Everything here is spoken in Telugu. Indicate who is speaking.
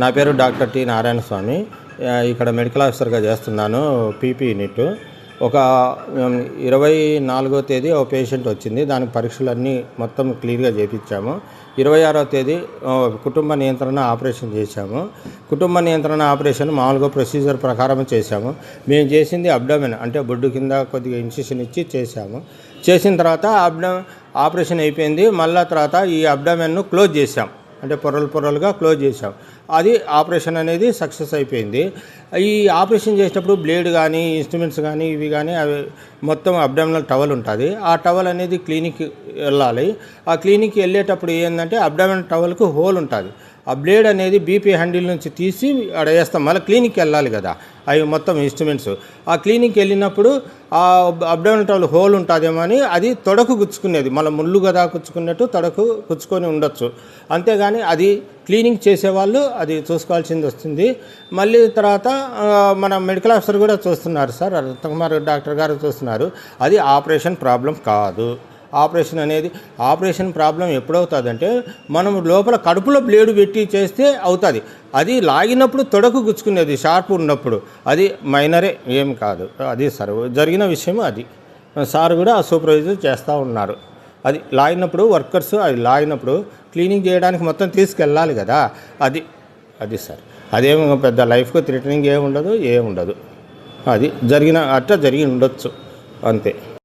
Speaker 1: నా పేరు డాక్టర్ టి నారాయణ స్వామి ఇక్కడ మెడికల్ ఆఫీసర్గా చేస్తున్నాను పీపీ యూనిట్. ఒక ఇరవై నాలుగో తేదీ ఒక పేషెంట్ వచ్చింది. దానికి పరీక్షలన్నీ మొత్తం క్లియర్గా చేపించాము. ఇరవై ఆరో తేదీ కుటుంబ నియంత్రణ ఆపరేషన్ చేశాము. కుటుంబ నియంత్రణ ఆపరేషన్ మామూలుగా ప్రొసీజర్ ప్రకారం చేశాము. మేము చేసింది అబ్డమెన్ అంటే బొడ్డు కింద కొద్దిగా ఇన్సిషన్ ఇచ్చి చేశాము. చేసిన తర్వాత అబ్డ ఆపరేషన్ అయిపోయింది. మళ్ళా తర్వాత ఈ అబ్డమెన్ను క్లోజ్ చేశాం. అంటే పొరలు పొరలుగా క్లోజ్ చేసాం అది ఆపరేషన్ అనేది సక్సెస్ అయిపోయింది. ఈ ఆపరేషన్ చేసేటప్పుడు బ్లేడ్ కానీ ఇన్స్ట్రుమెంట్స్ కానీ ఇవి కానీ అవి మొత్తం అబ్డామినల్ టవల్ ఉంటుంది. ఆ టవల్ అనేది క్లినిక్ వెళ్ళాలి. ఆ క్లినిక్ వెళ్ళేటప్పుడు ఏంటంటే అబ్డామినల్ టవల్కు హోల్ ఉంటుంది. ఆ బ్లేడ్ అనేది బీపీ హ్యాండిల్ నుంచి తీసి అక్కడ వేస్తాం మళ్ళీ క్లినిక్ వెళ్ళాలి కదా. అవి మొత్తం ఇన్స్ట్రుమెంట్స్ ఆ క్లినిక్ వెళ్ళినప్పుడు ఆ అబ్డామినల్ హోల్ ఉంటుందేమో అని అది తొడకు గుచ్చుకునేది. మళ్ళీ ముళ్ళు కదా గుచ్చుకున్నట్టు తొడకు గుచ్చుకొని ఉండొచ్చు. అంతేగాని అది క్లీనింగ్ చేసేవాళ్ళు అది చూసుకోవాల్సింది వస్తుంది. మళ్ళీ తర్వాత మన మెడికల్ ఆఫీసర్ కూడా చూస్తున్నారు సార్. రత్నకుమార్ డాక్టర్ గారు చూస్తున్నారు. అది ఆపరేషన్ ప్రాబ్లం కాదు. ఆపరేషన్ అనేది ఆపరేషన్ ప్రాబ్లం ఎప్పుడవుతుందంటే మనం లోపల కడుపులో బ్లేడు పెట్టి చేస్తే అవుతుంది. అది లాగినప్పుడు తొడకు గుచ్చుకునేది షార్ప్ ఉన్నప్పుడు. అది మైనరే ఏం కాదు. అది సార్ జరిగిన విషయం అది. సార్ కూడా సూపర్వైజర్ చేస్తూ ఉన్నారు. అది లాగినప్పుడు వర్కర్స్ అది లాగినప్పుడు క్లీనింగ్ చేయడానికి మొత్తం తీసుకెళ్ళాలి కదా. అది అది సార్. అదేమి పెద్ద లైఫ్కు థ్రెటనింగ్ ఏమి ఉండదు ఏముండదు. అది జరిగిన అట్లా జరిగి ఉండొచ్చు. అంతే.